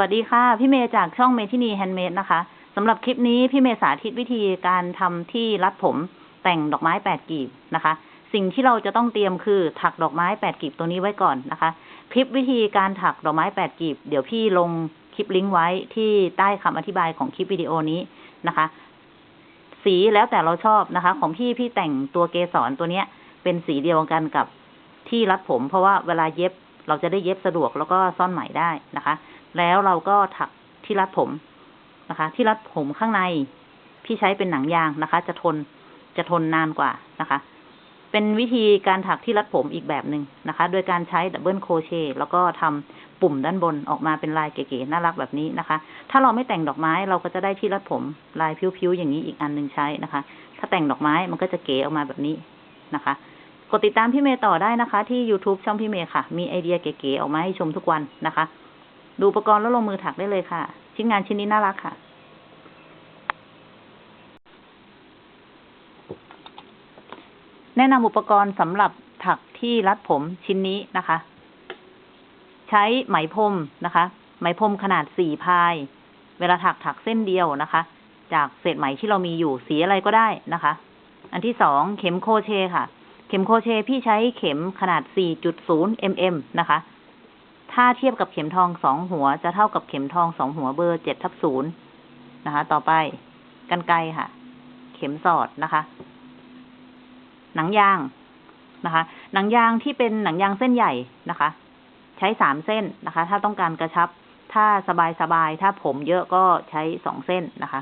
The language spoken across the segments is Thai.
วัสดีค่ะ พี่เมย์จากช่องเมทินีแฮนด์เมดนะคะสำหรับคลิปนี้พี่เมย์สาธิตวิธีการทำที่รัดผมแต่งดอกไม้แปดกีบนะคะ สิ่งที่เราจะต้องเตรียมคือถักดอกไม้แปดกีบตัวนี้ไว้ก่อนนะคะ คลิปวิธีการถักดอกไม้แปดกีบ เดี๋ยวพี่ลงคลิปลิงก์ไว้ที่ใต้คำอธิบายของคลิปวิดีโอนี้นะคะ สีแล้วแต่เราชอบนะคะ ของพี่พี่แต่งตัวเกสรตัวเนี้ย เป็นสีเดียวกันกับที่รัดผม เพราะว่าเวลาเย็บเราจะได้เย็บสะดวกแล้วก็ซ่อนไหมได้นะคะ แล้วเราก็ถักที่รัดผมนะคะ ที่รัดผมข้างในพี่ใช้เป็นหนังยางนะคะ จะทนจะทนนานกว่านะคะ เป็นวิธีการถักที่รัดผมอีกแบบหนึ่งนะคะ โดยการใช้ดับเบิลโคเชต์แล้วก็ทำปุ่มด้านบนออกมาเป็นลายเก๋ๆน่ารักแบบนี้นะคะ ถ้าเราไม่แต่งดอกไม้เราก็จะได้ที่รัดผมลายพิ้วๆอย่างนี้อีกอันหนึ่งใช้นะคะ ถ้าแต่งดอกไม้มันก็จะเก๋ออกมาแบบนี้นะคะกดติดตามพี่เมย์ต่อได้นะคะ ที่ YouTube ช่องพี่เมย์ค่ะ มีไอเดียเก๋ๆออกมาให้ชมทุกวันนะคะ ดูอุปกรณ์แล้วลงมือถักได้เลยค่ะ ชิ้นงานชิ้นนี้น่ารักค่ะแนะนำอุปกรณ์สำหรับถักที่รัดผมชิ้นนี้นะคะ ใช้ไหมพรมนะคะ ไหมพรมขนาดสี่พาย เวลาถักถักเส้นเดียวนะคะ จากเศษไหมที่เรามีอยู่สีอะไรก็ได้นะคะ อันที่สองเข็มโคเชค่ะ เข็มโคเชพี่ใช้เข็มขนาด 4.0 mm นะคะ ถ้าเทียบกับเข็มทองสองหัว จะเท่ากับเข็มทองสองหัวเบอร์เจ็ดทับศูนย์นะคะ ต่อไปกันไกค่ะ เข็มสอดนะคะ หนังยางนะคะ หนังยางที่เป็นหนังยางเส้นใหญ่นะคะ ใช้สามเส้นนะคะ ถ้าต้องการกระชับ ถ้าสบายสบาย ถ้าผมเยอะก็ใช้สองเส้นนะคะ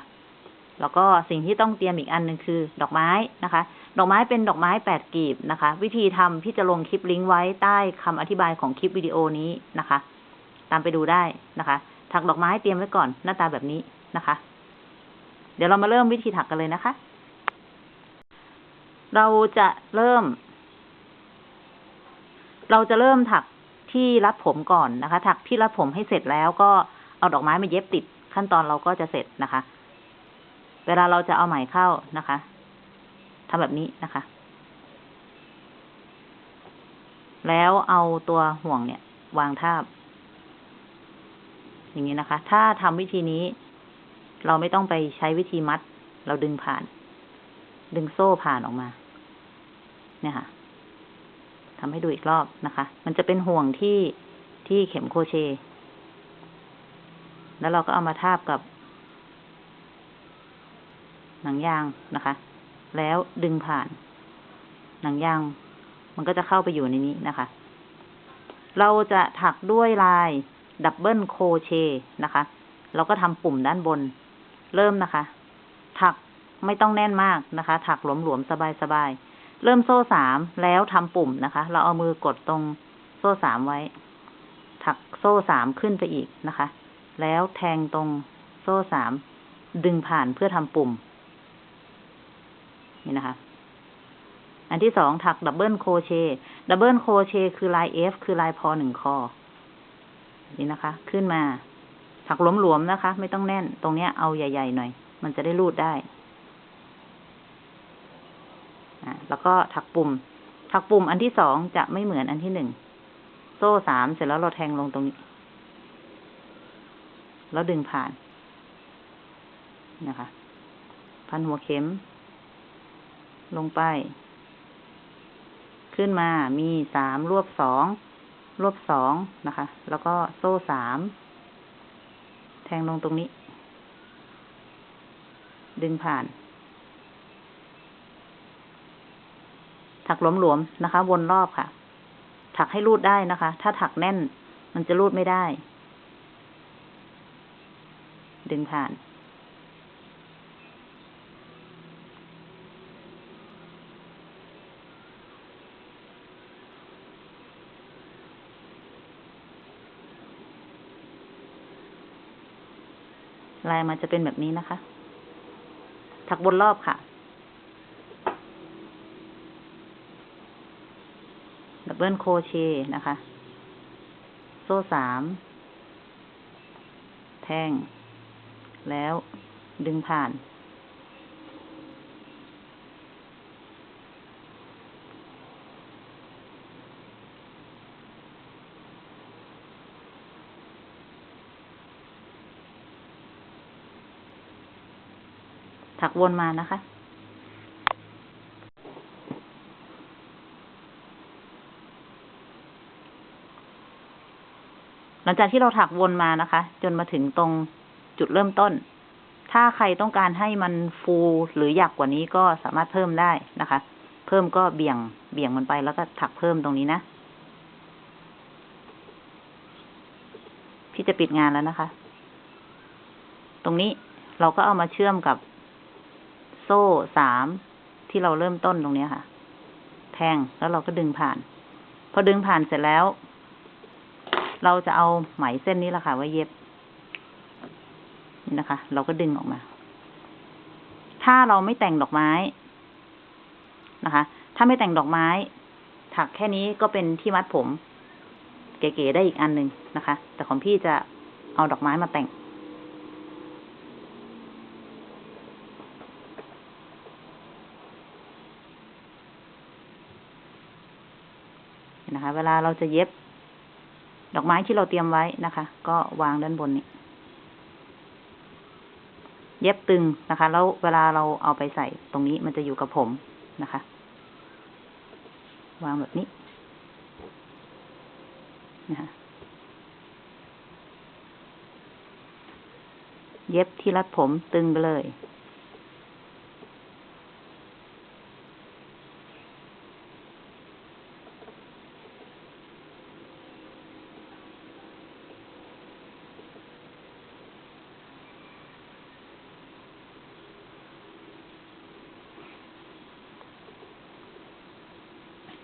แล้วก็สิ่งที่ต้องเตรียมอีกอันหนึ่งคือ ดอกไม้นะคะ ดอกไม้เป็นดอกไม้แปดกีบนะคะ วิธีทำพี่จะลงคลิปลิงก์ไว้ใต้คำอธิบายของคลิปวิดีโอนี้นะคะ ตามไปดูได้นะคะ ถักดอกไม้เตรียมไว้ก่อนหน้าตาแบบนี้นะคะ เดี๋ยวเรามาเริ่มวิธีถักกันเลยนะคะ เราจะเริ่ม เราจะเริ่มถักที่รัดผมก่อนนะคะ ถักที่รัดผมให้เสร็จแล้วก็เอาดอกไม้มาเย็บติดขั้นตอนเราก็จะเสร็จนะคะ เวลาเราจะเอาไหมเข้านะคะ ทำแบบนี้นะคะ แล้วเอาตัวห่วงเนี่ย วางทาบ อย่างนี้นะคะ ถ้าทำวิธีนี้ เราไม่ต้องไปใช้วิธีมัด เราดึงผ่าน ดึงโซ่ผ่านออกมา เนี่ยค่ะทำให้ดูอีกรอบนะคะ มันจะเป็นห่วงที่ที่เข็มโครเชต์แล้วเราก็เอามาทาบกับ หนังยางนะคะ แล้วดึงผ่าน หนังยาง มันก็จะเข้าไปอยู่ในนี้นะคะ เราจะถักด้วยลายดับเบิลโคเชนะคะ เราก็ทำปุ่มด้านบน เริ่มนะคะ ถักไม่ต้องแน่นมากนะคะ ถักหลวมๆสบายๆ เริ่มโซ่สามแล้วทำปุ่มนะคะ เราเอามือกดตรงโซ่สามไว้ ถักโซ่สามขึ้นไปอีกนะคะ แล้วแทงตรงโซ่สามดึงผ่านเพื่อทำปุ่ม นี่นะคะ อันที่สองถักดับเบิลโครเชต์ดับเบิลโครเชต์คือลายเอฟคือลายพอหนึ่งคอ นี่นะคะ ขึ้นมา ถักหลวมๆนะคะ ไม่ต้องแน่น ตรงเนี้ยเอาใหญ่ๆหน่อย มันจะได้รูดได้อ่าแล้วก็ถักปุ่ม ถักปุ่มอันที่สองจะไม่เหมือนอันที่หนึ่งโซ่สามเสร็จแล้วเราแทงลงตรงนี้ แล้วดึงผ่านนะคะ พันหัวเข็ม ลงไป ขึ้นมามีสามรวบสองรวบสองนะคะ แล้วก็โซ่สาม แทงลงตรงนี้ ดึงผ่าน ถักหลวมๆนะคะ วนรอบค่ะ ถักให้รูดได้นะคะ ถ้าถักแน่น มันจะรูดไม่ได้ ดึงผ่าน ลายมันจะเป็นแบบนี้นะคะ ถักบนรอบค่ะ ดับเบิลโคเชนะคะ โซ่สาม แทงแล้วดึงผ่าน ถักวนมานะคะ หลังจากที่เราถักวนมานะคะ จนมาถึงตรงจุดเริ่มต้น ถ้าใครต้องการให้มันฟูหรืออยากกว่านี้ก็สามารถเพิ่มได้นะคะ เพิ่มก็เบี่ยง เบี่ยงมันไปแล้วก็ถักเพิ่มตรงนี้นะ พี่จะปิดงานแล้วนะคะ ตรงนี้เราก็เอามาเชื่อมกับ โซ่สามที่เราเริ่มต้นตรงนี้ค่ะ แทงแล้วเราก็ดึงผ่าน พอดึงผ่านเสร็จแล้ว เราจะเอาไหมเส้นนี้แหละค่ะไว้เย็บ นี่นะคะ เราก็ดึงออกมา ถ้าเราไม่แต่งดอกไม้นะคะ ถ้าไม่แต่งดอกไม้ ถักแค่นี้ก็เป็นที่มัดผม เก๋ๆได้อีกอันหนึ่งนะคะ แต่ของพี่จะเอาดอกไม้มาแต่ง นะคะ เวลาเราจะเย็บ ดอกไม้ที่เราเตรียมไว้นะคะ ก็วางด้านบนนี้ เย็บตึงนะคะ แล้วเวลาเราเอาไปใส่ตรงนี้มันจะอยู่กับผมนะคะ วางแบบนี้นะคะเย็บที่รัดผมตึงไปเลย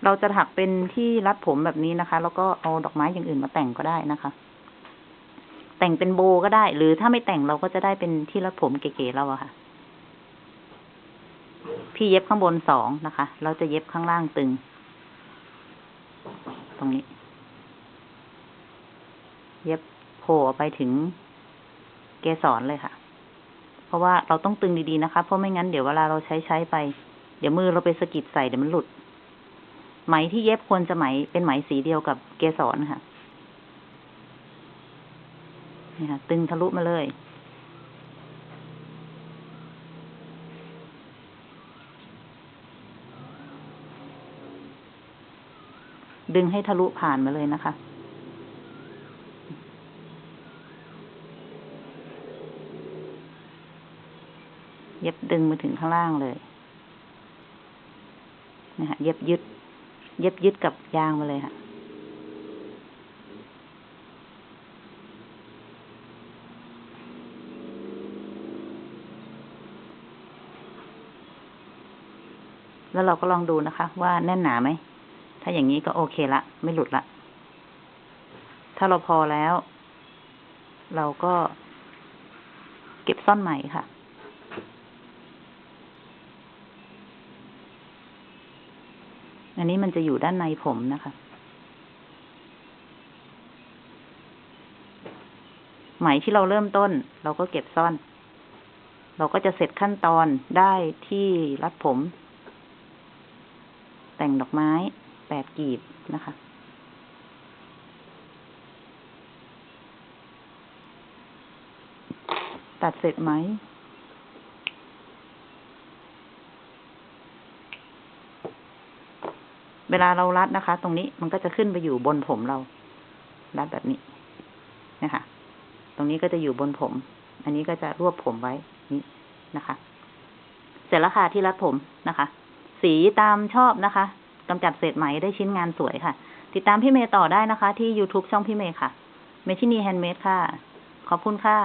เราจะถักเป็นที่รัดผมแบบนี้นะคะ แล้วก็เอาดอกไม้อย่างอื่นมาแต่งก็ได้นะคะ แต่งเป็นโบก็ได้ หรือถ้าไม่แต่งเราก็จะได้เป็นที่รัดผมเก๋ๆเราอะค่ะ พี่เย็บข้างบนสองนะคะ เราจะเย็บข้างล่างตึง ตรงนี้ เย็บโผล่ไปถึงเกสรเลยค่ะ เพราะว่าเราต้องตึงดีๆนะคะ เพราะไม่งั้นเดี๋ยวเวลาเราใช้ใช้ไป เดี๋ยวมือเราไปสะกิดใส่เดี๋ยวมันหลุด ไหมที่เย็บควรจะไหมเป็นไหมสีเดียวกับเกสรค่ะนี่ค่ะ ตึงทะลุมาเลย ดึงให้ทะลุผ่านมาเลยนะคะเย็บดึงมาถึงข้างล่างเลยนะคะเย็บยึด เย็บยึดกับยางมาเลยค่ะแล้วเราก็ลองดูนะคะ ว่าแน่นหนาไหม ถ้าอย่างนี้ก็โอเคละ ไม่หลุดละ ถ้าเราพอแล้ว เราก็เก็บซ่อนไหมค่ะ อันนี้มันจะอยู่ด้านในผมนะคะ ไหมที่เราเริ่มต้น เราก็เก็บซ่อน เราก็จะเสร็จขั้นตอนได้ที่รัดผม แต่งดอกไม้แปดกีบนะคะตัดเสร็จไหม เวลาเรารัดนะคะ ตรงนี้มันก็จะขึ้นไปอยู่บนผมเรา รัดแบบนี้นะคะ ตรงนี้ก็จะอยู่บนผม อันนี้ก็จะรวบผมไว้นี่นะคะ เสร็จแล้วค่ะที่รัดผมนะคะ สีตามชอบนะคะกำจัดเศษไหมได้ชิ้นงานสวยค่ะ ติดตามพี่เมย์ต่อได้นะคะ ที่ YouTube ช่องพี่เมย์ค่ะ เมชินีแฮนด์เมดค่ะ ขอบคุณค่ะ